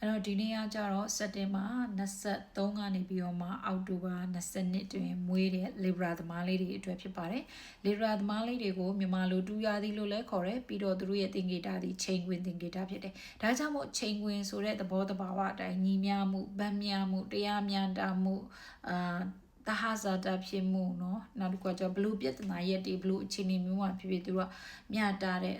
အဲ့တော့ဒီနေ့ကကြတော့စက်တင်ဘာ23ကနေပြီးတော့မှအောက်တိုဘာ22တွင်မွေးတဲ့ Libra သမားလေးတွေအတွက်ဖြစ်ပါတယ်။ Libra သမားလေးတွေကိုမြန်မာလိုတူရာသီလို့လည်းခေါ်တယ်ပြီးတော့သူတို့ရဲ့သင်္ကေတသည်ချိန်ခွင်သင်္ကေတဖြစ်တယ်။ဒါကြောင့်မို့ချိန်ခွင်ဆိုတဲ့သဘောတဘာဝအတိုင်းညီမျှမှုဗတ်မျှမှုတရားမျှတမှုအာတဟဇာတာဖြစ်မှုเนาะနောက်တစ်ခုကကျဘလူးပြဿနာရက်တွေဘလူးအခြေအနေမျိုးမှာဖြစ်ဖြစ်သူတို့ကမျှတတဲ့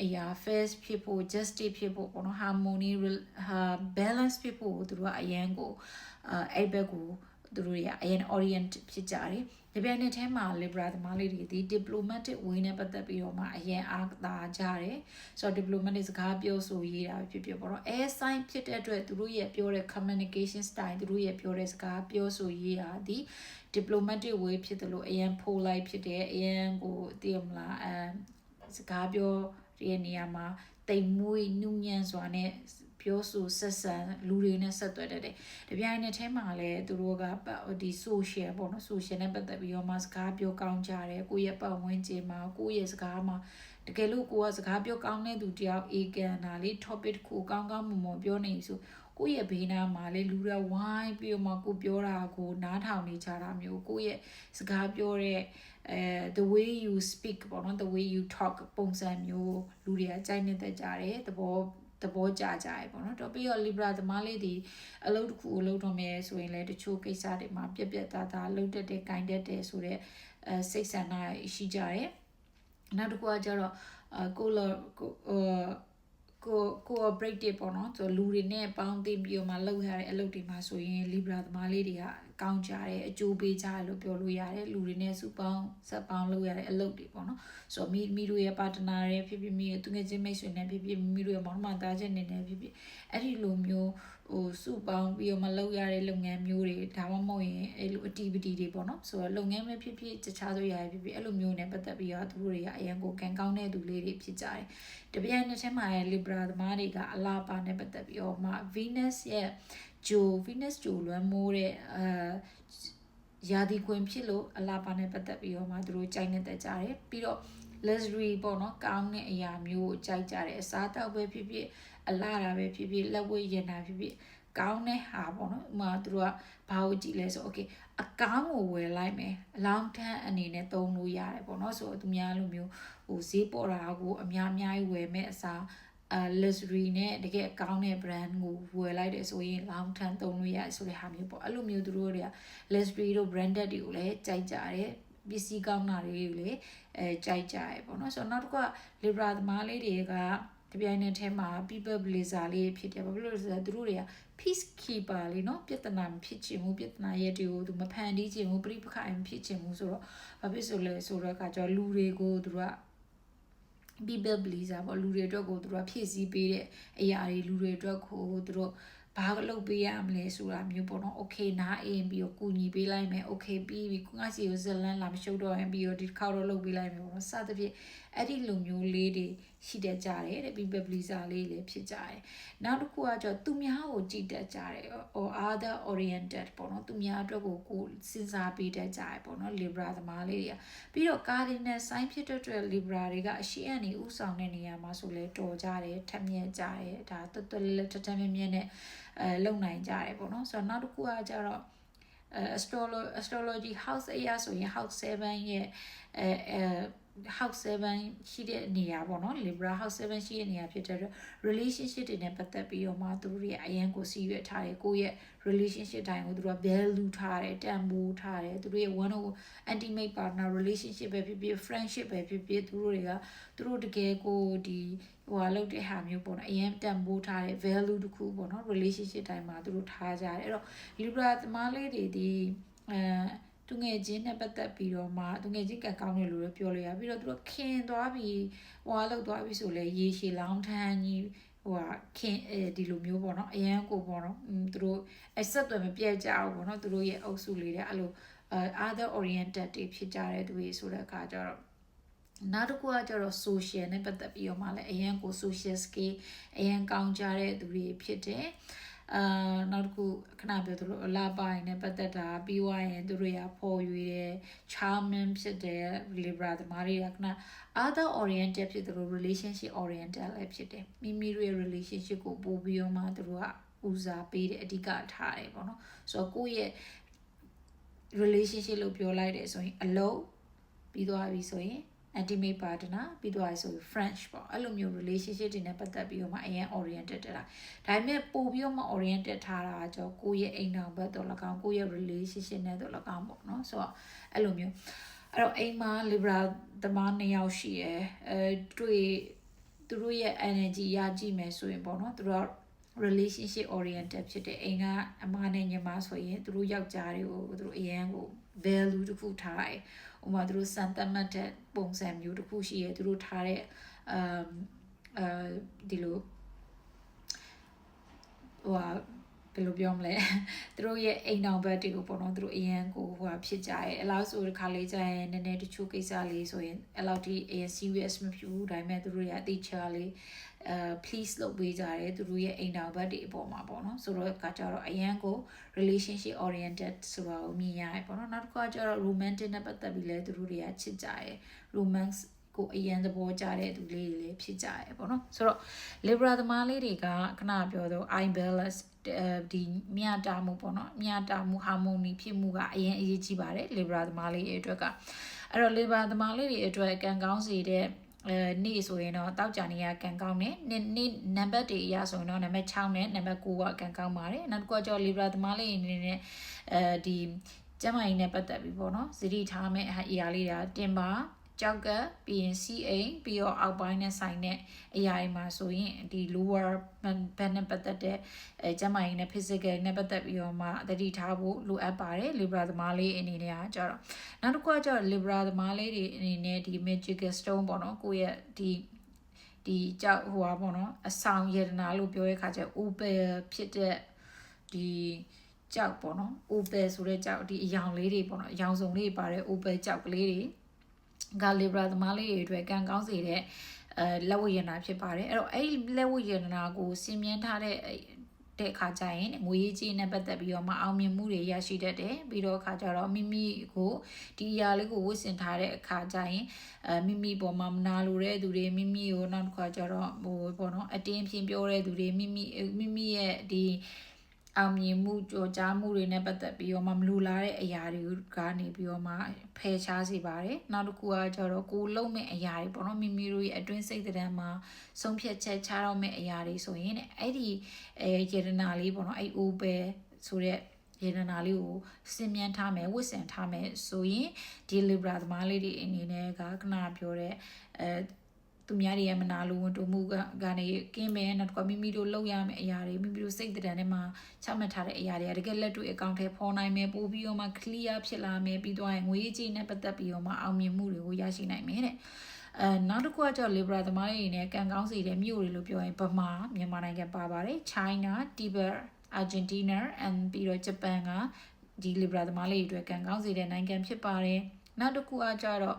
အရာ face ဖြစ်ဖို့ justice ဖြစ်ဖို့ပေါ့နော် harmony ဟာ balance ဖြစ်ဖို့သူတို့ကအရန်ကိုအဲ့ဘက်ကိုသူတို့တွေကအရင် orient ဖြစ်ကြတယ်ဒီပြိုင်နဲ့ထဲမှာ Libra သမားလေးတွေဒီ diplomatic way နဲ့ပတ်သက်ပြီးတော့မှအရင်အားသာကြတယ်ဆိုတော့ diplomatic စကားပြောဆိုရေးတာဖြစ်ဖြစ်ပေါ့နော် air sign ဖြစ်တဲ့အတွက်သူတို့ရဲ့ပြောတဲ့ communication style သူတို့ရဲ့ပြောတဲ့စကားပြောဆိုရေးတာဒီ diplomatic way ဖြစ်တယ်လို့အရင် polite ဖြစ်တယ်အရင်ကိုသိရမလားအဲစကားပြော ရဲ့နေရာမှာတိမ်မွေးနုညံ့စွာနဲ့ပြောဆိုဆက်ဆံလူတွေနဲ့ဆက်သွယ်တတ်တယ်။တပြိုင်နက်တည်းမှာလည်းသူတို့ကဒီ social ပေါ့နော် social နဲ့ပတ်သက်ပြီးတော့မှစကားပြောကောင်းကြတယ်။ကိုယ့်ရဲ့ပတ်ဝန်းကျင်မှာကိုယ့်ရဲ့စကားမှာ တကယ်လို့ကိုကစကားပြောကောင်းတဲ့သူတယောက်အေကန်တာလေး topic ကိုကောင်းကောင်းမွန်မွန်ပြောနေဆိုကိုယ့်ရဲ့ဘေးနားမှာလေလူတွေဝိုင်းပြီးတော့မှကိုပြောတာကိုနားထောင်နေကြတာမျိုးကိုယ့်ရဲ့စကားပြောတဲ့အဲ the way you speak ပေါ့နော် the way you talk ပုံစံမျိုးလူတွေကကြိုက်နေတဲ့ကြတယ်သဘောသဘောကြကြရပေါ့နော်တော့ပြီးတော့ Libra သမားလေးဒီအလုပ်တစ်ခုအလုပ်တော့မယ်ဆိုရင်လည်းတချို့ကိစ္စတွေမှာပြက်ပြက်သားသားလုပ်တတ်တယ်၊ဂိုင်တတ်တယ်ဆိုတော့အဲစိတ်ဆန္ဒရှိကြတယ် နောက်တစ်ခုကကျတော့အကိုလောကိုကိုကို cooperative ပေါ့နော်ဆိုလူတွေနဲ့ပေါင်းသိပြီးတော့မှလုပ်ရတဲ့အလုပ်တွေမှာဆိုရင် Libra သမားလေးတွေကကောင်းကြတယ်အကျိုးပေးကြတယ်လို့ပြောလို့ရတယ်လူတွေနဲ့စုပေါင်းဆက်ပေါင်းလုပ်ရတဲ့အလုပ်တွေပေါ့နော်ဆိုတော့မိမိတို့ရဲ့ partner တွေဖြစ်ဖြစ်မိသူငယ်ချင်းမိတ်ဆွေနဲ့ဖြစ်ဖြစ်မိမိတို့ရဲ့မောင်နှမသားချင်းတွေနဲ့ဖြစ်ဖြစ်အဲ့ဒီလိုမျိုးဟိုစုပေါင်းပြီးတော့မလုပ်ရတဲ့လုပ်ငန်းမျိုးတွေဒါမှမဟုတ်ရင်အဲ့လို activity တွေပေါ့နော်ဆိုတော့လုပ်ငန်းပဲဖြစ်ဖြစ်တခြားဆိုရဖြစ်ဖြစ်အဲ့လိုမျိုးနဲ့ပတ်သက်ပြီးတော့သူတို့တွေကအရင်ကိုကန်ကောင်းတဲ့သူလေးတွေဖြစ်ကြတယ်တပြိုင်နက်တည်းမှာ Libra သမားတွေကအလားပါနဲ့ပတ်သက်ပြီးတော့မှ Venus ရဲ့ ဂျို Venus ဂျိုလွမ်းမိုးတဲ့အာယာဒီခွင်ဖြစ်လို့အလားပါနဲ့ပတ်သက်ပြီးတော့မှသူတို့ကြိုက်နေတဲ့ကြတယ်ပြီးတော့ luxury ပေါ့နော်ကောင်းတဲ့အရာမျိုးကိုကြိုက်ကြတယ်အစားတောက်ပဲဖြစ်ဖြစ်အလားတာပဲဖြစ်ဖြစ်လက်ဝဲရင်တာဖြစ်ဖြစ်ကောင်းတဲ့ဟာပေါ့နော်ဥမာသူတို့ကဘာကိုကြည့်လဲဆို okay အကောင်းကိုဝယ်လိုက်မယ်အလောင်းထမ်းအနေနဲ့သုံးလို့ရတယ်ပေါ့နော်ဆိုတော့သူများလိုမျိုးဟိုဈေးပေါ်တာကိုအများအများကြီးဝယ်မဲ့အစား အာ luxury နဲ့တကယ်အကောင်းတဲ့ brand ကိုဝယ်လိုက်တယ်ဆိုရင် long term သုံးလို့ရတယ်ဆိုတဲ့ဟာမျိုးပေါ့အဲ့လိုမျိုးသူတို့တွေက luxury တို့ branded တွေကိုလည်းကြိုက်ကြတယ်ပစ္စည်းကောင်းတာတွေကိုလည်းအဲကြိုက်ကြရပေါ့နော်ဆိုတော့နောက်တစ်ခုက Libra သမားလေးတွေကတပြိုင်နက်တည်းမှာ people pleaser လေးဖြစ်တယ်ဘာဖြစ်လို့လဲဆိုတော့သူတို့တွေက peace keeper လေးเนาะပြဿနာမဖြစ်ချင်ဘူးပြဿနာရဲ့တွေကိုသူမဖန်တီးချင်ဘူးပြိပခါမဖြစ်ချင်ဘူးဆိုတော့ဘာဖြစ်ဆိုလဲဆိုတော့ကကြောလူတွေကိုသူတို့က people pleaser ပေါ့လူတွေအတွက်ကိုသူတို့ကဖြည့်ဆည်းပေးတဲ့အရာတွေလူတွေအတွက်ကိုသူတို့ဘာလုပ်ပေးရမလဲဆိုတာမျိုးပေါ့နော်။ Okay နားအင်းပြီးတော့ကူညီပေးလိုက်မယ်။ Okay ပြီးပြီငါစီကိုဇလန်းလာမရှုပ်တော့ရင်ပြီးတော့ဒီတစ်ခါတော့လုပ်ပေးလိုက်မယ်ပေါ့နော်။စသဖြင့်အဲ့ဒီလိုမျိုးလေးတွေ ရှိတတ်ကြတယ်တဲ့ people pleaser လေးလည်းဖြစ်ကြတယ်။နောက်တစ်ခုကကျတော့သူများကိုကြည့်တတ်ကြတယ်။ or other oriented ပေါ့နော်။သူများအတွက်ကိုကိုစဉ်းစားပေးတတ်ကြတယ်ပေါ့နော်။ Libra သမားလေးတွေကပြီးတော့ cardinal sign ဖြစ်တဲ့အတွက် Libra တွေကအရှိအနေဥဆောင်တဲ့နေရာမှာဆိုလဲတော်ကြတယ်ထက်မြက်ကြတယ်ဒါတွတ်တွတ်လက်ထက်ထက်မြက်မြက်နဲ့အဲလုံနိုင်ကြတယ်ပေါ့နော်ဆိုတော့နောက်တစ်ခုကကျတော့အဲ astrology astrology house အရာဆိုရင် house 7ရဲ့အဲအဲ house 7ရှိတဲ့နေရာပေါ့နော် libra house 7ရှိတဲ့နေရာဖြစ်တဲ့ relationship တွေနဲ့ပတ်သက်ပြီးတော့မှသူတို့ရဲ့အရန်ကိုစီးရွက်ထားတယ်ကိုယ့်ရဲ့ relationship တိုင်းကိုသူတို့က value ထားတယ်တန်ဖိုးထားတယ်သူတို့ရဲ့ one of intimate partner relationship ပဲဖြစ်ဖြစ် friendship ပဲဖြစ်ဖြစ်သူတို့တွေကသူတို့တကယ်ကိုဒီ ဟိုဟာလုပ်တဲ့ဟာမျိုးပေါ့နော်အရင်တန်ဖိုးထားတဲ့ value တခုပေါ့နော် relationship တိုင်းမှာသူတို့ထားကြတယ်အဲ့တော့ libra သမားလေးတွေဒီအဲသူငယ်ချင်းနဲ့ပတ်သက်ပြီးတော့မှသူငယ်ချင်းကကောင်းတယ်လို့ပြောလို့ရပြီးတော့သူတို့ခင်သွားပြီးဟိုဟာလောက်သွားပြီးဆိုလဲရေရှည်လောင်းထမ်းကြီးဟိုဟာခင်အဲဒီလိုမျိုးပေါ့နော်အရန်ကိုပေါ့နော်သူတို့အဆက်တွေမပြတ်ကြဘူးပေါ့နော်သူတို့ရဲ့အုပ်စုလေးတွေအဲ့လို other oriented တွေဖြစ်ကြတဲ့သူတွေဆိုတဲ့အခါကျတော့ နောက်တစ်ခုကကျတော့ social နဲ့ပတ်သက်ပြီးတော့မှလည်းအရန်ကို social skill အရန်ကောင်းကြတဲ့သူတွေဖြစ်တယ်။အာနောက်တစ်ခုခဏပြောသလိုအလားပိုင်းနဲ့ပတ်သက်တာပြီးွားရင်သူတို့ရပေါ်ရွေတယ် charming ဖြစ်တယ် libra သမားတွေကခဏ other oriented ဖြစ်သလို relationship oriented လည်းဖြစ်တယ်မိမိတို့ရဲ့ relationship ကိုပို့ပြီးတော့မှသူတို့ကဦးစားပေးတယ်အဓိကထားတယ်ပေါ့နော်ဆိုတော့ကိုယ့်ရဲ့ relationship လို့ပြောလိုက်တယ်ဆိုရင်အလုပ်ပြီးသွားပြီဆိုရင် intimate partner ပြီးသွားပြီဆိုရင် French ပေါ့အဲ့လိုမျိုး relationship တွေနဲ့ပတ်သက်ပြီးတော့မှအရင် oriented တက်တာဒါပေမဲ့ပို့ပြီးတော့မှ oriented ထားတာကြောကိုယ့်ရဲ့အိမ်တော်ဘက်တော့၎င်းကိုယ့်ရဲ့ relationship နဲ့တော့၎င်းပေါ့နော်ဆိုတော့အဲ့လိုမျိုးအဲ့တော့အိမ်မှာ libra သမားနှစ်ယောက်ရှိရယ်အဲတွေ့သူတို့ရဲ့ energy ရကြည့်မယ်ဆိုရင်ပေါ့နော်သူတို့ relationship oriented ဖြစ်တဲ့အိမ်ကအမနဲ့ညီမဆိုရင်သူတို့ယောက်ျားတွေကိုသူတို့အရန်ကို value တစ်ခုထားတယ်။ဥပမာသူတို့စံတတ်မှတ်တဲ့ပုံစံမျိုးတစ်ခုရှိရဲသူတို့ထားတဲ့အမ်အဲဒီလိုဟိုဟာ ဘယ်လိုပြောမလဲသူတို့ရဲ့အိမ်အောင်ဘက်တွေကိုပေါ့နော်သူတို့အရန်ကိုဟိုဟာဖြစ်ကြရဲ့အလောက်ဆိုတစ်ခါလေးကြာရင်နည်းနည်းတချို့ကိစ္စလေးဆိုရင်အလောက်ဒီအရင် serious မဖြစ်ဘူးဒါပေမဲ့သူတို့ရဲ့အတိတ်ချလေးအဲ please လုပ်ပေးကြတယ်သူတို့ရဲ့အိမ်တော်ဘက်တွေအပေါ်မှာပေါ့နော်ဆိုတော့ကကြတော့အရန်ကို relationship oriented ဆိုတာကိုမြင်ရတယ်ပေါ့နော်နောက်တစ်ခါကျတော့ romantic နဲ့ပတ်သက်ပြီးလဲသူတို့တွေကချစ်ကြတယ် romance ကိုအရန်သဘောကျတဲ့သူလေးတွေလည်းဖြစ်ကြရပေါ့နော်ဆိုတော့ libra သမားလေးတွေကခဏပြောတော့ i balance ဒီမြတ်တာမှုပေါ့နော်မြတ်တာမှု harmony ဖြစ်မှုကအရင်အရေးကြီးပါတယ် libra သမားလေးတွေအတွက်ကအဲ့တော့ libra သမားလေးတွေအတွက်ကံကောင်းစေတဲ့အဲနေ့ဆိုရင်တော့တောက်ကြနေရကန်ကောင်းတယ်နေ့နေ့နံပါတ်တွေအရဆိုရင်တော့နံပါတ်6နဲ့နံပါတ်9ကကန်ကောင်းပါတယ်နောက်တစ်ခုကကျော် Libra သမားလေးအနေနဲ့အဲဒီကျမကြီးနဲ့ပတ်သက်ပြီးပေါ့နော်ဇတိထားမဲ့အရာလေးတွေတင်ပါ ကြောက်ကပြီးရင် CA ပြီးတော့အောက်ပိုင်းနဲ့ဆိုင်တဲ့အရာတွေမှာဆိုရင်ဒီ lower ဘက်နဲ့ပတ်သက်တဲ့အဲကျမကြီးနဲ့ physical နဲ့ပတ်သက်ပြီးတော့မှသတိထားဖို့လိုအပ်ပါတယ် Libra သမားလေးအနေနဲ့ကကြတော့နောက်တစ်ခုကကျတော့ Libra သမားလေးတွေအနေနဲ့ဒီ magical stone ပေါ့နော်ကိုယ့်ရဲ့ဒီဒီကြောက်ဟိုပါပေါ့နော်အဆောင်ယတနာလို့ပြောတဲ့ခါကျ opal ဖြစ်တဲ့ဒီကြောက်ပေါ့နော် opal ဆိုတဲ့ကြောက်ဒီအယောင်လေးတွေပေါ့နော်အယောင်စုံလေးပါတဲ့ opal ကြောက်ကလေးတွေ ကလီဘရာသမားလေးတွေအတွက်ကံကောင်းစေတဲ့အဲလက်ဝတ်ရတနာဖြစ်ပါတယ်အဲ့တော့အဲ့လက်ဝတ်ရတနာကိုစင်မြန်းထားတဲ့တဲ့အခါကျရင်ငွေရေးကြေးနဲ့ပတ်သက်ပြီးတော့မအောင်မြင်မှုတွေရရှိတတ်တယ်ပြီးတော့အခါကျတော့မိမိကိုဒီအရာလေးကိုဝတ်ဆင်ထားတဲ့အခါကျရင်အဲမိမိပေါ်မှာမနာလိုတဲ့သူတွေမိမိကိုနောက်တစ်ခါကျတော့ဟိုပေါ့နော်အတင်းဖြင်းပြောတဲ့သူတွေမိမိမိမိရဲ့ဒီ အောင်မြင်မှုကြော်ကြားမှုတွေနဲ့ပတ်သက်ပြီးတော့မှမလူလာတဲ့အရာတွေကနေပြီးတော့မှဖယ်ရှားစေပါတယ်နောက်တစ်ခုကကျတော့ကိုလုံးမဲ့အရာတွေပေါ့နော်မိမိတို့ရဲ့အတွင်းစိတ်တဲ့မှာဆုံးဖြတ်ချက်ချတော့မဲ့အရာတွေဆိုရင်အဲ့ဒီအဲယေရနာလေးပေါ့နော်အဲ့ over ဆိုတဲ့ရေနနာလေးကိုစင်မြန်ထားမယ်ဝစ်ဆင်ထားမယ်ဆိုရင်ဒီ libra သမားလေးတွေအနေနဲ့ကခဏပြောတဲ့အဲ သူများတွေရဲ့မနာလိုဝန်တိုမှုကကနေကင်းမယ်နောက်တစ်ခါမိမိတို့လုပ်ရမယ့်အရာတွေမိမိတို့စိတ်တံထဲမှာချမှတ်ထားတဲ့အရာတွေကတကယ်လက်တွေ့အကောင့်ထဲပေါ်နိုင်မယ်ပို့ပြီးတော့မှ clear ဖြစ်လာမယ်ပြီးတော့ငွေကြေးနဲ့ပတ်သက်ပြီးတော့မှအောင်မြင်မှုတွေကိုရရှိနိုင်မယ်တဲ့အဲနောက်တစ်ခုကကျတော့ Libra သမားတွေနဲ့ကံကောင်းစီတဲ့မြို့တွေလို့ပြောရင်ဗမာမြန်မာနိုင်ငံပါပါတယ် China Tibet Argentina and ပြီးတော့ Japan ကဒီ Libra သမားလေးတွေအတွက်ကံကောင်းစီတဲ့နိုင်ငံဖြစ်ပါတယ်နောက်တစ်ခုကကျတော့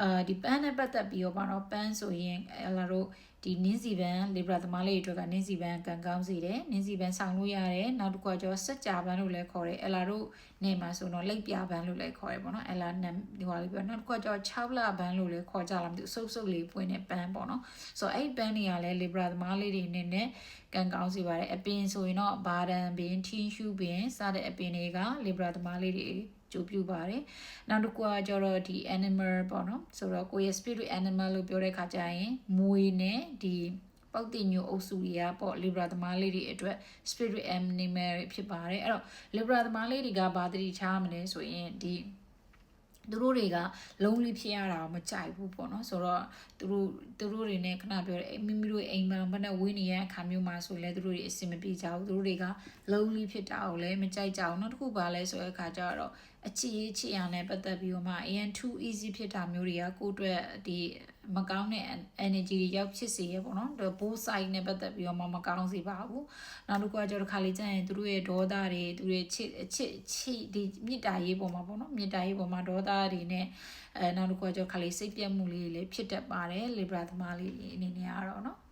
အာဒီပန်းနဲ့ပတ်သက်ပြီးတော့ပါတော့ပန်းဆိုရင်အလာတို့ဒီနင်းစီပန်းလေဘရာသမားလေးတွေကနင်းစီပန်းကန်ကောင်းစီတယ်နင်းစီပန်းဆောင်လို့ရတယ်နောက်တစ်ခုကကျော်စက်ကြပန်းလို့လည်းခေါ်တယ်အလာတို့နေမှာဆိုတော့လိပ်ပြပန်းလို့လည်းခေါ်တယ်ပေါ့နော်အလာနဒီဟာလေးပြောနောက်တစ်ခုကကျော်6လပန်းလို့လည်းခေါ်ကြလားမသိဘူးစုပ်စုပ်လေးပွင့်တဲ့ပန်းပေါ့နော်ဆိုတော့အဲ့ပန်းတွေကလည်းလေဘရာသမားလေးတွေအနေနဲ့ကန်ကောင်းစီပါတယ်အပင်ဆိုရင်တော့ဘာဒန်ပင်ထင်းရှူပင်စတဲ့အပင်တွေကလေဘရာသမားလေးတွေ ကြိုးပြပါတယ်နောက်တစ်ခုကကျတော့ဒီ animal ပေါ့နော်ဆိုတော့ကိုယ့်ရဲ့ spirit animal လို့ပြောတဲ့ခါကျရင်မွေနဲ့ဒီပောက်တင်ညိုအုပ်စုတွေကပေါ့ libra သမားလေးတွေအတွက် spirit animal ဖြစ်ပါတယ်အဲ့တော့ libra သမားလေးတွေကဘာတတိချားမလဲဆိုရင်ဒီသူတို့တွေကလုံးလေးဖြစ်ရတာမကြိုက်ဘူးပေါ့နော်ဆိုတော့သူတို့သူတို့တွေနဲ့ခဏပြောတယ်မိမိတို့အိမ်မှာဘယ်နဲ့ဝင်းနေရအခါမျိုးမှာဆိုလဲသူတို့တွေအဆင်မပြေကြဘူးသူတို့တွေကလုံးလေးဖြစ်တာကိုလည်းမကြိုက်ကြဘူးနောက်တစ်ခုပါလဲဆိုတဲ့အခါကျတော့ အချစ်ရေးချစ်ရနဲ့ပတ်သက်ပြီးတော့မှ AN 2 easy ဖြစ်တာမျိုးတွေကကိုယ့်အတွက်ဒီမကောင်းတဲ့ energy တွေရောက်ဖြစ်စေရပေါ့နော်။ both side နဲ့ပတ်သက်ပြီးတော့မှမကောင်းစေပါဘူး။နောက်တစ်ခုကကျတော့ခါလေးကျရင်သူတို့ရဲ့ဒေါသတွေသူတို့ရဲ့ချစ်ချစ်ချစ်ဒီမြစ်တာရေးပေါ်မှာပေါ့နော်။မြစ်တာရေးပေါ်မှာဒေါသတွေနဲ့အဲနောက်တစ်ခုကကျတော့ခါလေးစိတ်ပြတ်မှုလေးတွေလည်းဖြစ်တတ်ပါတယ်။ Libra သမားလေးအနေနဲ့ကတော့နော်။